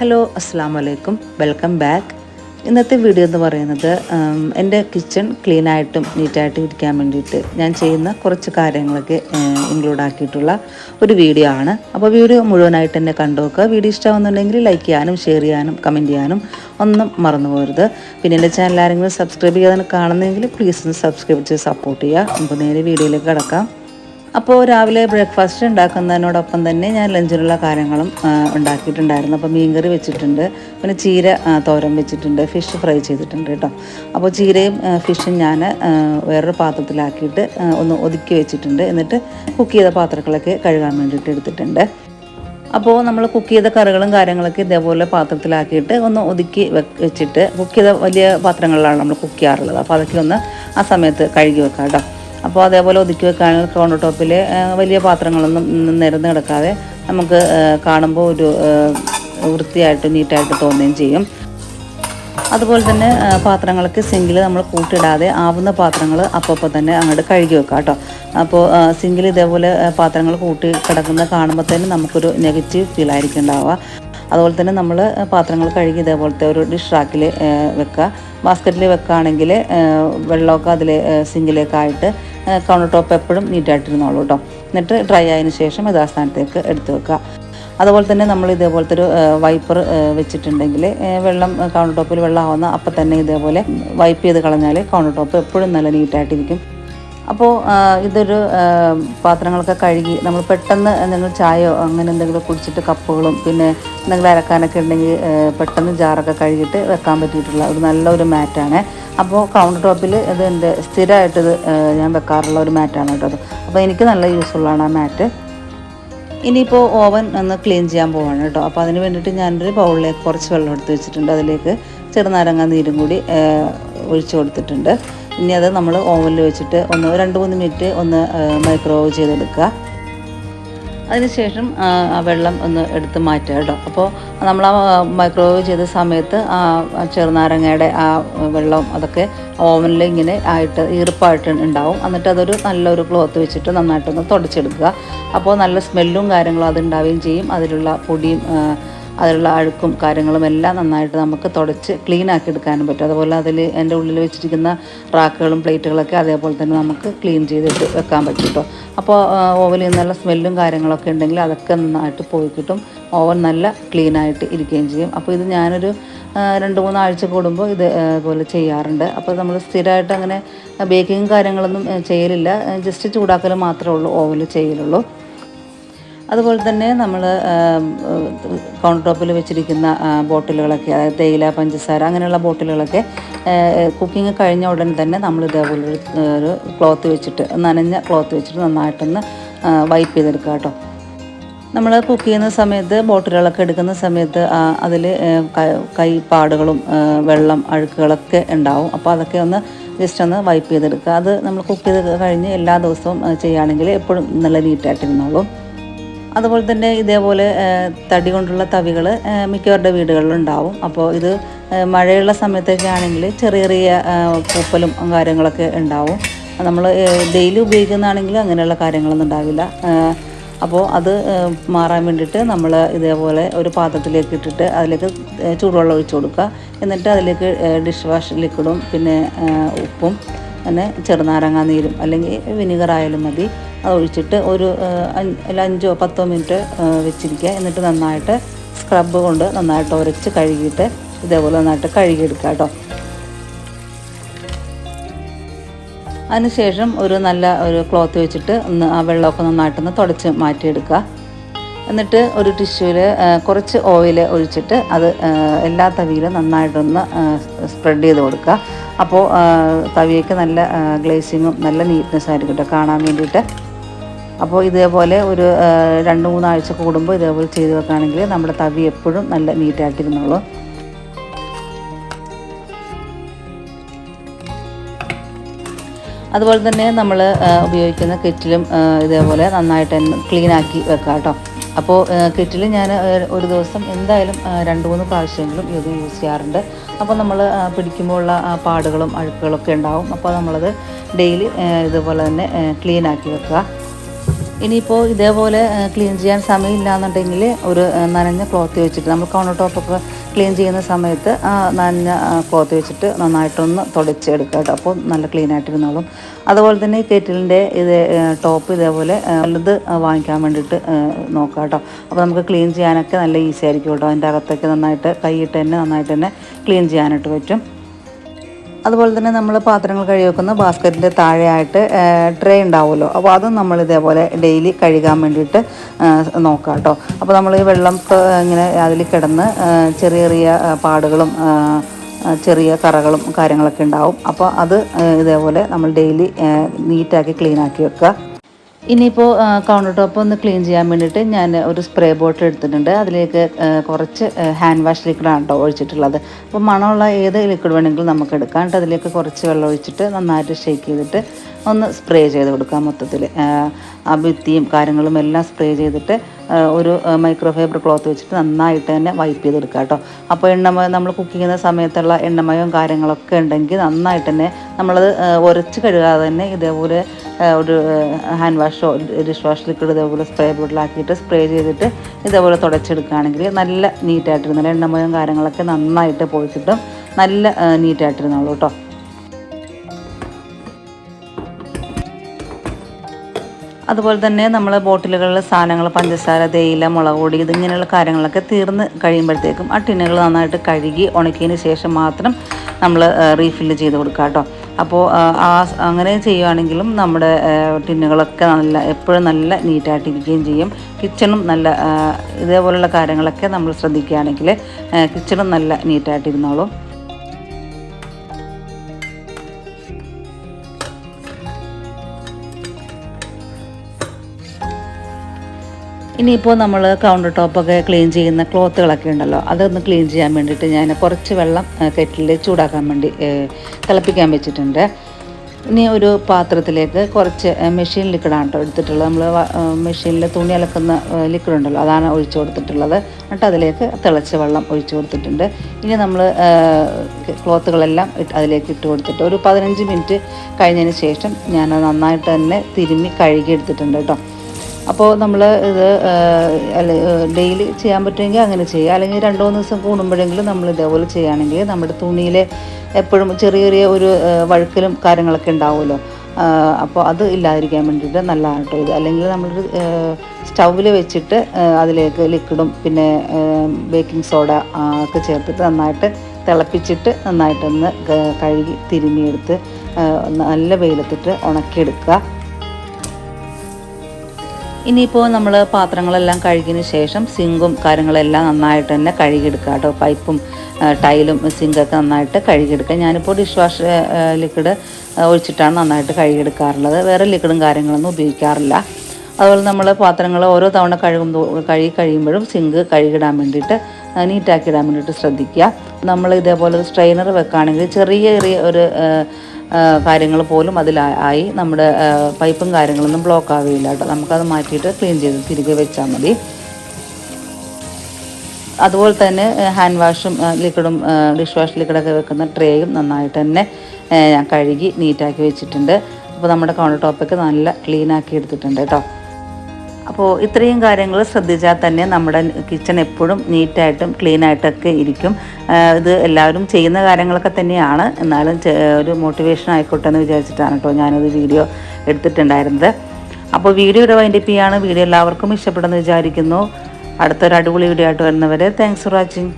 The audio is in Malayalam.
ഹലോ അസ്സാം വലൈക്കും വെൽക്കം ബാക്ക് ഇന്നത്തെ വീഡിയോ എന്ന് പറയുന്നത് എന്റെ കിച്ചൺ ക്ലീനായിട്ടും നീറ്റായിട്ടും ഇരിക്കാൻ വേണ്ടിയിട്ട് ഞാൻ ചെയ്യുന്ന കുറച്ച് കാര്യങ്ങളൊക്കെ ഇൻക്ലൂഡ് ആക്കിയിട്ടുള്ള ഒരു വീഡിയോ ആണ്. അപ്പോൾ വീഡിയോ മുഴുവനായിട്ട് തന്നെ കണ്ടു നോക്കുക. വീഡിയോ ഇഷ്ടമാകുന്നുണ്ടെങ്കിൽ ലൈക്ക് ചെയ്യാനും ഷെയർ ചെയ്യാനും കമന്റ് ചെയ്യാനും ഒന്നും മറന്നു പോകരുത്. പിന്നെ എന്റെ ചാനൽ ആരെങ്കിലും സബ്സ്ക്രൈബ് ചെയ്യാതെ കാണുന്നെങ്കിൽ പ്ലീസ് ഒന്ന് സബ്സ്ക്രൈബ് ചെയ്ത് സപ്പോർട്ട് ചെയ്യുക. നമുക്ക് നേരെ വീഡിയോയിലേക്ക് കിടക്കാം. അപ്പോൾ രാവിലെ ബ്രേക്ക്ഫാസ്റ്റ് ഉണ്ടാക്കുന്നതിനോടൊപ്പം തന്നെ ഞാൻ ലഞ്ചിനുള്ള കാര്യങ്ങളും ഉണ്ടാക്കിയിട്ടുണ്ടായിരുന്നു. അപ്പോൾ മീൻകറി വെച്ചിട്ടുണ്ട് പിന്നെ ചീര തോരൻ വെച്ചിട്ടുണ്ട് ഫിഷ് ഫ്രൈ ചെയ്തിട്ടുണ്ട് കേട്ടോ. അപ്പോൾ ചീരയും ഫിഷും ഞാൻ വേറൊരു പാത്രത്തിലാക്കിയിട്ട് ഒന്ന് ഒതുക്കി വെച്ചിട്ടുണ്ട്. എന്നിട്ട് കുക്ക് ചെയ്ത പാത്രങ്ങളൊക്കെ കഴുകാൻ വേണ്ടിയിട്ട് എടുത്തിട്ടുണ്ട്. അപ്പോൾ നമ്മൾ കുക്ക് ചെയ്ത കറികളും കാര്യങ്ങളൊക്കെ ഇതേപോലെ പാത്രത്തിലാക്കിയിട്ട് ഒന്ന് ഒതുക്കി വെച്ചിട്ട് കുക്ക് ചെയ്ത വലിയ പാത്രങ്ങളിലാണ് നമ്മൾ കുക്ക് ചെയ്യാറുള്ളത്. അപ്പോൾ അതൊക്കെ ഒന്ന് ആ സമയത്ത് കഴുകി വെക്കാം കേട്ടോ. അപ്പോൾ അതേപോലെ ഒതുക്കി വെക്കുകയാണെങ്കിൽ കൗണ്ടർ ടോപ്പിൽ വലിയ പാത്രങ്ങളൊന്നും നിരന്ന് കിടക്കാതെ നമുക്ക് കാണുമ്പോൾ ഒരു വൃത്തിയായിട്ട് നീറ്റായിട്ട് തോന്നുകയും ചെയ്യും. അതുപോലെ തന്നെ പാത്രങ്ങൾക്ക് സിങ്കിൽ നമ്മൾ കൂട്ടിടാതെ ആവുന്ന പാത്രങ്ങൾ അപ്പോൾ തന്നെ അങ്ങോട്ട് കഴുകി വെക്കാം കേട്ടോ. അപ്പോൾ സിങ്കിൽ ഇതേപോലെ പാത്രങ്ങൾ കൂട്ടി കിടക്കുന്ന കാണുമ്പോൾ തന്നെ നമുക്കൊരു നെഗറ്റീവ് ഫീൽ ആയിരിക്കും ഉണ്ടാവുക. അതുപോലെ തന്നെ നമ്മൾ പാത്രങ്ങൾ കഴുകി ഇതേപോലത്തെ ഒരു ഡിഷ് റാക്കിൽ വെക്കുക. ബാസ്ക്കറ്റിൽ വെക്കുകയാണെങ്കിൽ വെള്ളമൊക്കെ അതിൽ സിങ്കിലേക്കായിട്ട് കൗണ്ടർ ടോപ്പ് എപ്പോഴും നീറ്റായിട്ടിരുന്നോളൂ കേട്ടോ എന്നിട്ട് ഡ്രൈ ആയതിന് ശേഷം യഥാസ്ഥാനത്തേക്ക് എടുത്തു വെക്കുക. അതുപോലെ തന്നെ നമ്മൾ ഇതേപോലത്തെ ഒരു വൈപ്പർ വെച്ചിട്ടുണ്ടെങ്കിൽ വെള്ളം കൗണ്ടർ ടോപ്പിൽ വെള്ളമാവുന്ന അപ്പം തന്നെ ഇതേപോലെ വൈപ്പ് ചെയ്ത് കളഞ്ഞാൽ കൗണ്ടർ ടോപ്പ് എപ്പോഴും നല്ല നീറ്റായിട്ടിരിക്കും അപ്പോൾ ഇതൊരു പാത്രങ്ങളൊക്കെ കഴുകി നമ്മൾ പെട്ടെന്ന് എന്തെങ്കിലും ചായയോ അങ്ങനെ എന്തെങ്കിലും കുടിച്ചിട്ട് കപ്പുകളും പിന്നെ എന്തെങ്കിലും അരക്കാനൊക്കെ ഉണ്ടെങ്കിൽ പെട്ടെന്ന് ജാറൊക്കെ കഴുകിയിട്ട് വെക്കാൻ പറ്റിയിട്ടുള്ള ഒരു നല്ലൊരു മാറ്റാണ്. അപ്പോൾ കൗണ്ടർ ടോപ്പിൽ ഇത് എന്റെ സ്ഥിരമായിട്ട് ഇത് ഞാൻ വെക്കാറുള്ള ഒരു മാറ്റാണ് കേട്ടോ അപ്പോൾ എനിക്ക് നല്ല യൂസ്ഫുള്ളാണ് ആ മാറ്റ്. ഇനിയിപ്പോൾ ഓവൻ ഒന്ന് ക്ലീൻ ചെയ്യാൻ പോവാണ് കേട്ടോ. അപ്പോൾ അതിന് വേണ്ടിയിട്ട് ഞാനൊരു ബൗളിലേക്ക് കുറച്ച് വെള്ളം എടുത്ത് വെച്ചിട്ടുണ്ട്. അതിലേക്ക് ചെറുനാരങ്ങ നീരും കൂടി ഒഴിച്ചു കൊടുത്തിട്ടുണ്ട്. ഇനി അത് നമ്മൾ ഓവനിൽ വെച്ചിട്ട് ഒന്ന് രണ്ട് മൂന്ന് മിനിറ്റ് ഒന്ന് മൈക്രോവേവ് ചെയ്തെടുക്കുക. അതിനുശേഷം ആ, വെള്ളം ഒന്ന് എടുത്ത് മാറ്റുക കേട്ടോ. അപ്പോൾ നമ്മൾ ആ മൈക്രോവേവ് ചെയ്ത സമയത്ത് ആ ചെറുനാരങ്ങയുടെ ആ വെള്ളം അതൊക്കെ ഓവനിൽ ഇങ്ങനെ ആയിട്ട് ഈർപ്പായിട്ട് ഉണ്ടാവും. എന്നിട്ട് അതൊരു നല്ലൊരു ക്ലോത്ത് വെച്ചിട്ട് നന്നായിട്ടൊന്ന് തുടച്ചെടുക്കുക. അപ്പോൾ നല്ല സ്മെല്ലും കാര്യങ്ങളും അത് ഉണ്ടാവുകയും ചെയ്യും. അതിലുള്ള പൊടിയും അതിലുള്ള അഴുക്കും കാര്യങ്ങളും എല്ലാം നന്നായിട്ട് നമുക്ക് തുടച്ച് ക്ലീൻ ആക്കി എടുക്കാനും പറ്റും. അതുപോലെ അതിൽ എന്റെ ഉള്ളിൽ വെച്ചിരിക്കുന്ന റാക്കുകളും പ്ലേറ്റുകളൊക്കെ അതേപോലെ തന്നെ നമുക്ക് ക്ലീൻ ചെയ്തിട്ട് വെക്കാൻ പറ്റും കേട്ടോ അപ്പോൾ ഓവനിൽ നിന്നുള്ള സ്മെല്ലും കാര്യങ്ങളൊക്കെ ഉണ്ടെങ്കിൽ അതൊക്കെ നന്നായിട്ട് പോയി കിട്ടും. ഓവൻ നല്ല ക്ലീൻ ആയിട്ട് ഇരിക്കുകയും ചെയ്യും. അപ്പോൾ ഇത് ഞാനൊരു രണ്ട് മൂന്ന് ആഴ്ച കൂടുമ്പോൾ ഇത് പോലെ ചെയ്യാറുണ്ട്. അപ്പോൾ നമ്മൾ സ്ഥിരമായിട്ട് അങ്ങനെ ബേക്കിങ് കാര്യങ്ങളൊന്നും ചെയ്യലില്ല. ജസ്റ്റ് ചൂടാക്കൽ മാത്രമേ ഉള്ളൂ ഓവനിൽ ചെയ്യലുള്ളൂ. അതുപോലെ തന്നെ നമ്മൾ കൗണ്ടർ ടോപ്പിൽ വെച്ചിരിക്കുന്ന ബോട്ടിലുകളൊക്കെ അതായത് തേയില പഞ്ചസാര അങ്ങനെയുള്ള ബോട്ടിലുകളൊക്കെ കുക്കിംഗ് കഴിഞ്ഞ ഉടൻ തന്നെ നമ്മൾ ഇതേപോലെ ഒരു, ക്ലോത്ത് വെച്ചിട്ട് നനഞ്ഞ ക്ലോത്ത് വെച്ചിട്ട് നന്നായിട്ടൊന്ന് വൈപ്പ് ചെയ്തെടുക്കുക കേട്ടോ. നമ്മൾ കുക്ക് ചെയ്യുന്ന സമയത്ത് ബോട്ടിലുകളൊക്കെ എടുക്കുന്ന സമയത്ത് അതിൽ കൈ പാടുകളും വെള്ളം അഴുക്കുകളൊക്കെ ഉണ്ടാവും. അപ്പോൾ അതൊക്കെ ഒന്ന് ജസ്റ്റ് ഒന്ന് വൈപ്പ് ചെയ്തെടുക്കുക. അത് നമ്മൾ കുക്ക് ചെയ്ത് കഴിഞ്ഞ് എല്ലാ ദിവസവും ചെയ്യുകയാണെങ്കിൽ എപ്പോഴും നല്ല നീറ്റായിട്ടിരുന്നോളും അതുപോലെ തന്നെ ഇതേപോലെ തടി കൊണ്ടുള്ള തവികൾ മിക്കവരുടെ വീടുകളിലുണ്ടാവും അപ്പോൾ ഇത് മഴയുള്ള സമയത്തൊക്കെ ആണെങ്കിൽ ചെറിയ ചെറിയ പൂപ്പലും കാര്യങ്ങളൊക്കെ ഉണ്ടാവും. നമ്മൾ ഡെയിലി ഉപയോഗിക്കുന്നതാണെങ്കിൽ അങ്ങനെയുള്ള കാര്യങ്ങളൊന്നും ഉണ്ടാവില്ല. അപ്പോൾ അത് മാറാൻ വേണ്ടിയിട്ട് നമ്മൾ ഇതേപോലെ ഒരു പാത്രത്തിലേക്ക് ഇട്ടിട്ട് അതിലേക്ക് ചൂടുവെള്ളം ഒഴിച്ചു കൊടുക്കുക. എന്നിട്ട് അതിലേക്ക് ഡിഷ് വാഷ് ലിക്വിഡും പിന്നെ ഉപ്പും പിന്നെ ചെറുനാരങ്ങാ നീരും അല്ലെങ്കിൽ വിനിഗർ ആയാലും മതി. അത് ഒഴിച്ചിട്ട് ഒരു അഞ്ച് പത്തോ മിനിറ്റ് വെച്ചിരിക്കുക. എന്നിട്ട് നന്നായിട്ട് സ്ക്രബ് കൊണ്ട് നന്നായിട്ട് ഉരച്ച് കഴുകിയിട്ട് ഇതേപോലെ നന്നായിട്ട് കഴുകിയെടുക്കുക കേട്ടോ. അതിനുശേഷം ഒരു നല്ല ഒരു ക്ലോത്ത് വെച്ചിട്ട് ഒന്ന് ആ വെള്ളമൊക്കെ നന്നായിട്ടൊന്ന് തുടച്ച് മാറ്റിയെടുക്കുക. എന്നിട്ട് ഒരു ടിഷ്യൂവിൽ കുറച്ച് ഓയിൽ ഒഴിച്ചിട്ട് അത് എല്ലാ തവിയിലും നന്നായിട്ടൊന്ന് സ്പ്രെഡ് ചെയ്ത് കൊടുക്കുക. അപ്പോൾ തവിയൊക്കെ നല്ല ഗ്ലേസിങ്ങും നല്ല നീറ്റ്നെസ് ആയിരിക്കും കേട്ടോ കാണാൻ വേണ്ടിയിട്ട്. അപ്പോൾ ഇതേപോലെ ഒരു രണ്ട് മൂന്നാഴ്ച കൂടുമ്പോൾ ഇതേപോലെ ചെയ്ത് വെക്കുകയാണെങ്കിൽ നമ്മുടെ തവി എപ്പോഴും നല്ല നീറ്റായിട്ടിരുന്നോളും അതുപോലെ തന്നെ നമ്മൾ ഉപയോഗിക്കുന്ന കെറ്റിലും ഇതേപോലെ നന്നായിട്ട് ആക്കി വെക്കാം കേട്ടോ അപ്പോൾ കെറ്റിൽ ഞാൻ ഒരു ദിവസം എന്തായാലും രണ്ട് മൂന്ന് പ്രാവശ്യമെങ്കിലും ഇത് യൂസ് ചെയ്യാറുണ്ട്. അപ്പോൾ നമ്മൾ പിടിക്കുമ്പോഴുള്ള പാടുകളും അഴുക്കുകളൊക്കെ ഉണ്ടാവും. അപ്പോൾ നമ്മളത് ഡെയിലി ഇതുപോലെ തന്നെ ക്ലീൻ ആക്കി വെക്കുക ഇനിയിപ്പോൾ ഇതേപോലെ ക്ലീൻ ചെയ്യാൻ സമയമില്ല എന്നുണ്ടെങ്കിൽ ഒരു നനഞ്ഞ ക്ലോത്ത് വെച്ചിട്ട് നമ്മൾ കൗണ്ടർ ടോപ്പൊക്കെ ക്ലീൻ ചെയ്യുന്ന സമയത്ത് ആ നനഞ്ഞ ക്ലോത്ത് വെച്ചിട്ട് നന്നായിട്ടൊന്ന് തുടച്ചെടുക്കുക കേട്ടോ. അപ്പോൾ നല്ല ക്ലീൻ ആയിട്ടിരുന്നോളും. അതുപോലെ തന്നെ കെറ്റിലിന്റെ ഇത് ടോപ്പ് ഇതേപോലെ നല്ലത് വാങ്ങിക്കാൻ വേണ്ടിയിട്ട് നോക്കുക കേട്ടോ. അപ്പോൾ നമുക്ക് ക്ലീൻ ചെയ്യാനൊക്കെ നല്ല ഈസി ആയിരിക്കും കേട്ടോ. അതിന്റെ അകത്തൊക്കെ നന്നായിട്ട് കൈയിട്ട് തന്നെ നന്നായിട്ട് തന്നെ ക്ലീൻ ചെയ്യാനായിട്ട് പറ്റും. അതുപോലെ തന്നെ നമ്മൾ പാത്രങ്ങൾ കഴുകി വെക്കുന്ന ബാസ്ക്കറ്റിന്റെ താഴെയായിട്ട് ട്രേ ഉണ്ടാവുമല്ലോ. അപ്പോൾ അതും നമ്മൾ ഇതേപോലെ ഡെയിലി കഴുകാൻ വേണ്ടിയിട്ട് നോക്കാം കേട്ടോ. അപ്പോൾ നമ്മൾ ഈ വെള്ളം ഇങ്ങനെ അതിൽ കിടന്ന് ചെറിയ ചെറിയ പാടുകളും ചെറിയ കറകളും കാര്യങ്ങളൊക്കെ ഉണ്ടാവും. അപ്പോൾ അത് ഇതേപോലെ നമ്മൾ ഡെയിലി നീറ്റാക്കി ക്ലീനാക്കി വെക്കുക. ഇനിയിപ്പോൾ കൗണ്ടർ ടോപ്പ് ഒന്ന് ക്ലീൻ ചെയ്യാൻ വേണ്ടിയിട്ട് ഞാൻ ഒരു സ്പ്രേ ബോട്ടിൽ എടുത്തിട്ടുണ്ട്. അതിലേക്ക് കുറച്ച് ഹാൻഡ് വാഷ് ലിക്വിഡാണ് കേട്ടോ ഒഴിച്ചിട്ടുള്ളത്. അപ്പോൾ മണമുള്ള ഏത് ലിക്വിഡ് വേണമെങ്കിലും നമുക്ക് എടുക്കാം. എന്നിട്ട് അതിലേക്ക് കുറച്ച് വെള്ളം ഒഴിച്ചിട്ട് നന്നായിട്ട് ഷേക്ക് ചെയ്തിട്ട് ഒന്ന് സ്പ്രേ ചെയ്ത് കൊടുക്കാം മൊത്തത്തിൽ ആ ഭിത്തിയും കാര്യങ്ങളും എല്ലാം സ്പ്രേ ചെയ്തിട്ട് ഒരു മൈക്രോ ഫൈബർ ക്ലോത്ത് വെച്ചിട്ട് നന്നായിട്ട് തന്നെ വൈപ്പ് ചെയ്തെടുക്കുക കേട്ടോ. അപ്പോൾ എണ്ണമയ നമ്മൾ കുക്ക് ചെയ്യുന്ന സമയത്തുള്ള എണ്ണമയവും കാര്യങ്ങളൊക്കെ ഉണ്ടെങ്കിൽ നന്നായിട്ട് തന്നെ നമ്മളത് ഉരച്ച് കഴുകാതെ തന്നെ ഇതേപോലെ ഒരു ഹാൻഡ് വാഷോ ഡിഷ് വാഷ് ലിക്വിഡ് ഇതേപോലെ സ്പ്രേ ബോട്ടിലാക്കിയിട്ട് സ്പ്രേ ചെയ്തിട്ട് ഇതേപോലെ തുടച്ചെടുക്കുകയാണെങ്കിൽ നല്ല നീറ്റായിട്ടിരുന്നില്ല എണ്ണമയവും കാര്യങ്ങളൊക്കെ നന്നായിട്ട് പോയി നല്ല നീറ്റായിട്ടിരുന്നുള്ളൂ കേട്ടോ. അതുപോലെ തന്നെ നമ്മൾ ബോട്ടിലുകളിലെ സാധനങ്ങൾ പഞ്ചസാര തേയില മുളക് പൊടി ഇതിങ്ങനെയുള്ള കാര്യങ്ങളൊക്കെ തീർന്ന് കഴിയുമ്പോഴത്തേക്കും ആ ടിന്നുകൾ നന്നായിട്ട് കഴുകി ഉണക്കിയതിന് ശേഷം മാത്രം നമ്മൾ റീഫില്ല് ചെയ്ത് കൊടുക്കുക കേട്ടോ. അപ്പോൾ ആ അങ്ങനെ ചെയ്യുകയാണെങ്കിലും നമ്മുടെ ടിന്നുകളൊക്കെ നല്ല എപ്പോഴും നല്ല നീറ്റായിട്ടിരിക്കുകയും ചെയ്യും. കിച്ചണും നല്ല ഇതേപോലുള്ള കാര്യങ്ങളൊക്കെ നമ്മൾ ശ്രദ്ധിക്കുകയാണെങ്കിൽ കിച്ചണും നല്ല നീറ്റായിട്ടിരുന്നോളും. ഇനിയിപ്പോൾ നമ്മൾ കൗണ്ടർ ടോപ്പൊക്കെ ക്ലീൻ ചെയ്യുന്ന ക്ലോത്തുകളൊക്കെ ഉണ്ടല്ലോ അതൊന്ന് ക്ലീൻ ചെയ്യാൻ വേണ്ടിയിട്ട് ഞാൻ കുറച്ച് വെള്ളം കെറ്റിൽ ചൂടാക്കാൻ വേണ്ടി തിളപ്പിക്കാൻ വെച്ചിട്ടുണ്ട്. ഇനി ഒരു പാത്രത്തിലേക്ക് കുറച്ച് മെഷീൻ ലിക്വിഡാണ് കേട്ടോ എടുത്തിട്ടുള്ളത്. നമ്മൾ മെഷീനിൽ തുണി അലക്കുന്ന ലിക്വിഡ് ഉണ്ടല്ലോ അതാണ് ഒഴിച്ചു കൊടുത്തിട്ടുള്ളത്. എന്നിട്ട് അതിലേക്ക് തിളച്ച വെള്ളം ഒഴിച്ചു കൊടുത്തിട്ടുണ്ട്. ഇനി നമ്മൾ ക്ലോത്തുകളെല്ലാം അതിലേക്ക് ഇട്ട് കൊടുത്തിട്ട് ഒരു പതിനഞ്ച് മിനിറ്റ് കഴിഞ്ഞതിന് ശേഷം ഞാൻ നന്നായിട്ട് തന്നെ തിരുമ്മി കഴുകി എടുത്തിട്ടുണ്ട് കേട്ടോ അപ്പോൾ നമ്മൾ ഇത് ഡെയിലി ചെയ്യാൻ പറ്റുമെങ്കിൽ അങ്ങനെ ചെയ്യുക. അല്ലെങ്കിൽ രണ്ട് മൂന്ന് ദിവസം കൂടുമ്പോഴെങ്കിലും നമ്മൾ ഇതേപോലെ ചെയ്യുകയാണെങ്കിൽ നമ്മുടെ തുണിയിൽ എപ്പോഴും ചെറിയ ചെറിയ ഒരു വഴുക്കലും കാര്യങ്ങളൊക്കെ ഉണ്ടാവുമല്ലോ. അപ്പോൾ അത് ഇല്ലാതിരിക്കാൻ വേണ്ടിയിട്ട് നല്ലതാണ് കേട്ടോ ഇത്. അല്ലെങ്കിൽ നമ്മളൊരു സ്റ്റൗവിൽ വെച്ചിട്ട് അതിലേക്ക് ലിക്വിഡും പിന്നെ ബേക്കിംഗ് സോഡ ഒക്കെ ചേർത്തിട്ട് നന്നായിട്ട് തിളപ്പിച്ചിട്ട് നന്നായിട്ടൊന്ന് കഴുകി തിരുമ്മിയെടുത്ത് ആ, നല്ല വെയിലത്തിട്ട് ഉണക്കിയെടുക്കുക. ഇനിയിപ്പോൾ നമ്മൾ പാത്രങ്ങളെല്ലാം കഴുകിയതിന് ശേഷം സിങ്കും കാര്യങ്ങളെല്ലാം നന്നായിട്ട് തന്നെ കഴുകിയെടുക്കുക കേട്ടോ. പൈപ്പും ടൈലും സിങ്കൊക്കെ നന്നായിട്ട് കഴുകിയെടുക്കുക. ഞാനിപ്പോൾ ഡിഷ് വാഷ് ലിക്വിഡ് ഒഴിച്ചിട്ടാണ് നന്നായിട്ട് കഴുകിയെടുക്കാറുള്ളത്. വേറെ ലിക്വിഡും കാര്യങ്ങളൊന്നും ഉപയോഗിക്കാറില്ല. അതുപോലെ നമ്മൾ പാത്രങ്ങൾ ഓരോ തവണ കഴുകും കഴുകി കഴിയുമ്പോഴും സിങ്ക് കഴുകിടാൻ വേണ്ടിയിട്ട് നീറ്റാക്കി ഇടാൻ വേണ്ടിയിട്ട് ശ്രദ്ധിക്കുക. നമ്മൾ ഇതേപോലെ സ്ട്രെയിനർ വെക്കുകയാണെങ്കിൽ ചെറിയ ചെറിയ ഒരു കാര്യങ്ങൾ പോലും അതിലായി നമ്മുടെ പൈപ്പും കാര്യങ്ങളൊന്നും ബ്ലോക്ക് ആവുകയില്ല കേട്ടോ. നമുക്കത് മാറ്റിയിട്ട് ക്ലീൻ ചെയ്ത് തിരികെ വെച്ചാൽ മതി. അതുപോലെ തന്നെ ഹാൻഡ് വാഷും ലിക്വിഡും ഡിഷ് വാഷ് ലിക്വിഡൊക്കെ വെക്കുന്ന ട്രേയും നന്നായിട്ട് തന്നെ ഞാൻ കഴുകി നീറ്റാക്കി വെച്ചിട്ടുണ്ട്. അപ്പോൾ നമ്മുടെ കൗണ്ടർ ടോപ്പൊക്കെ നല്ല ക്ലീൻ ആക്കി എടുത്തിട്ടുണ്ട് കേട്ടോ. അപ്പോൾ ഇത്രയും കാര്യങ്ങൾ ശ്രദ്ധിച്ചാൽ തന്നെ നമ്മുടെ കിച്ചൺ എപ്പോഴും നീറ്റായിട്ടും ക്ലീൻ ആയിട്ടൊക്കെ ഇരിക്കും. ഇത് എല്ലാവരും ചെയ്യുന്ന കാര്യങ്ങളൊക്കെ തന്നെയാണ്. എന്നാലും ഒരു മോട്ടിവേഷൻ ആയിക്കോട്ടെ എന്ന് വിചാരിച്ചിട്ടാണ് കേട്ടോ ഞാനത് വീഡിയോ എടുത്തിട്ടുണ്ടായിരുന്നത്. അപ്പോൾ വീഡിയോ ഇവിടെ വൈൻഡപ്പ് ചെയ്യാണ്. വീഡിയോ എല്ലാവർക്കും ഇഷ്ടപ്പെടുമെന്ന് വിചാരിക്കുന്നു. അടുത്തൊരു അടിപൊളി വീഡിയോ ആയിട്ട് വരുന്നവരെ താങ്ക്സ് ഫോർ വാച്ചിങ്